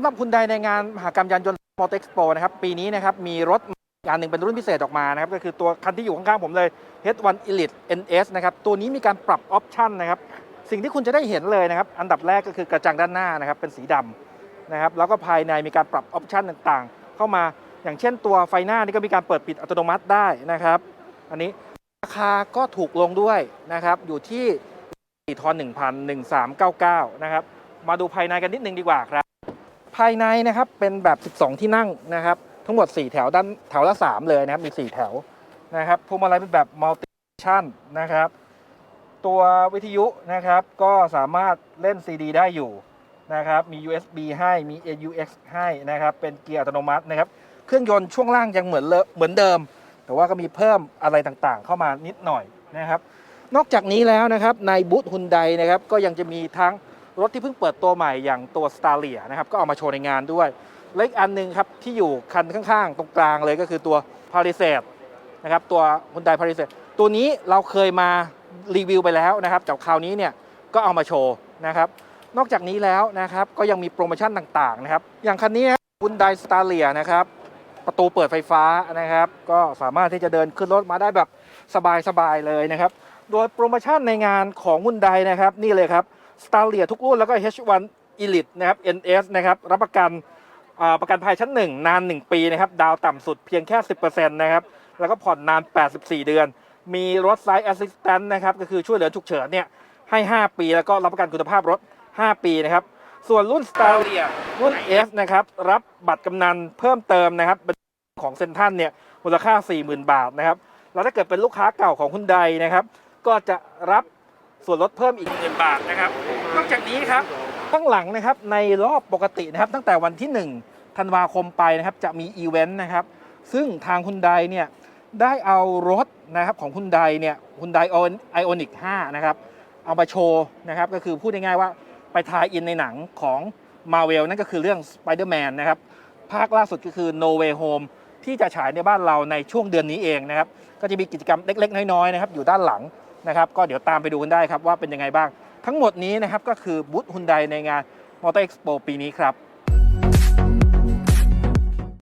ำหรับคุณใดในงานมหากรรมยานยนต์มอเตอร์เอ็กซ์โปนะครับปีนี้นะครับมีรถการหนึ่งเป็นรุ่นพิเศษออกมานะครับก็คือตัวคันที่อยู่ข้างๆผมเลย H1 Elite NS นะครับตัวนี้มีการปรับออปชันนะครับสิ่งที่คุณจะได้เห็นเลยนะครับอันดับแรกก็คือกระจังด้านหน้านะครับเป็นสีดำนะครับแล้วก็ภายในมีการปรับออปชันต่างๆ เข้ามาอย่างเช่นตัวไฟหน้านี่ก็มีการเปิดปิดอัตโนมัติได้นะครับ อันนี้ราคาก็ถูกลงด้วยนะครับอยู่ที่4ทอน1,1399นะครับมาดูภายในกันนิดนึงดีกว่าครับ ภายในนะครับเป็นแบบ 12 ที่นั่งนะครับ ทั้งหมด 4 แถวด้านแถวละ 3 เลยนะครับมี4แถวนะครับพวงมาลัยเป็นแบบมัลติชั่นนะครับ ตัววิทยุนะครับก็สามารถเล่น CD ได้อยู่นะครับมี USB ให้มี AUX ให้นะครับเป็นเกียร์อัตโนมัตินะครับเครื่องยนต์ช่วงล่างยังเหมือนเหมือนเดิม แต่ว่าก็มีเพิ่มอะไรต่างๆ เข้ามานิดหน่อยนะครับ นอกจากนี้แล้วนะครับในบูธฮุนไดนะครับก็ยังจะมีทั้ง รถที่เพิ่งเปิดตัวใหม่อย่างตัว s t a r l i a นะครับก็เอามาโชว์ในงานด้วย และอีกอันหนึงครับที่อยู่คันข้างๆ ตรงกลางเลยก็คือตัว p a r i s a d นะครับตัว Hyundai p a r i s a d ตัวนี้เราเคยมารีวิวไปแล้วนะครับแต่คราวนี้เนี่ยก็เอามาโชว์นะครับนอกจากนี้แล้วนะครับก็ยังมีโปรโมชั่นต่างๆนะครับอย่างคันนี้ Hyundai s t a r l i a นะครับประตูเปิดไฟฟ้านะครับ ก็สามารถที่จะเดินขึ้นรถมาได้แบบสบายๆเลยนะครับ โดยโปรโมชั่นในงานของ Hyundai นะครับ นี่เลยครับ s t a r l i a ทุกรุ่นแล้วก็ H1 Elite นะครับ NS นะครับรับประกันประกันภัยชั้น 1 นาน 1 ปีนะครับดาวต่ำสุดเพียงแค่ 10%นะครับแล้วก็ผ่อนนาน 84 เดือน มีรถไซส์ Assistant นะครับก็คือช่วยเหลือฉุกเฉินเนี่ยให้ 5 ปี แล้วก็รับประกันคุณภาพรถ 5 ปีนะครับส่วนรุ่น s t a r l i a รุ่น S นะครับรับบัตรกำนันเพิ่มเติมนะครับเป็นของเซ็นทรัลเนี่ยมูลค่า 40,000 บาทนะครับแล้วถ้าเกิดเป็นลูกค้าเก่าของคุณใดนะครับก็จะรับ ส่วนลดเพิ่มอีกหนึ่งบาทนะครับนอกจากนี้ครับข้างหลังนะครับในรอบปกตินะครับตั้งแต่วันที่ 1 ธันวาคมไปนะครับจะมีอีเวนต์นะครับซึ่งทางคุณไดเนี่ยได้เอารถนะครับของคุณไดเนี่ยคุณไดไอออนิก5นะครับเอามาโชว์นะครับก็คือพูดง่ายๆว่าไปทายอินในหนังของมาเวลนั่นก็คือเรื่อง Spider-Man นะครับภาคล่าสุดก็คือ No Way Home ที่จะฉายในบ้านเราในช่วงเดือนนี้เองนะครับก็จะมีกิจกรรมเล็กๆ น้อยๆนะครับอยู่ด้านหลัง นะครับก็เดี๋ยวตามไปดูกันได้ครับว่าเป็นยังไงบ้าง ทั้งหมดนี้นะครับก็คือบูธฮุนไดในงานมอเตอร์เอ็กซ์โปปีนี้ครับ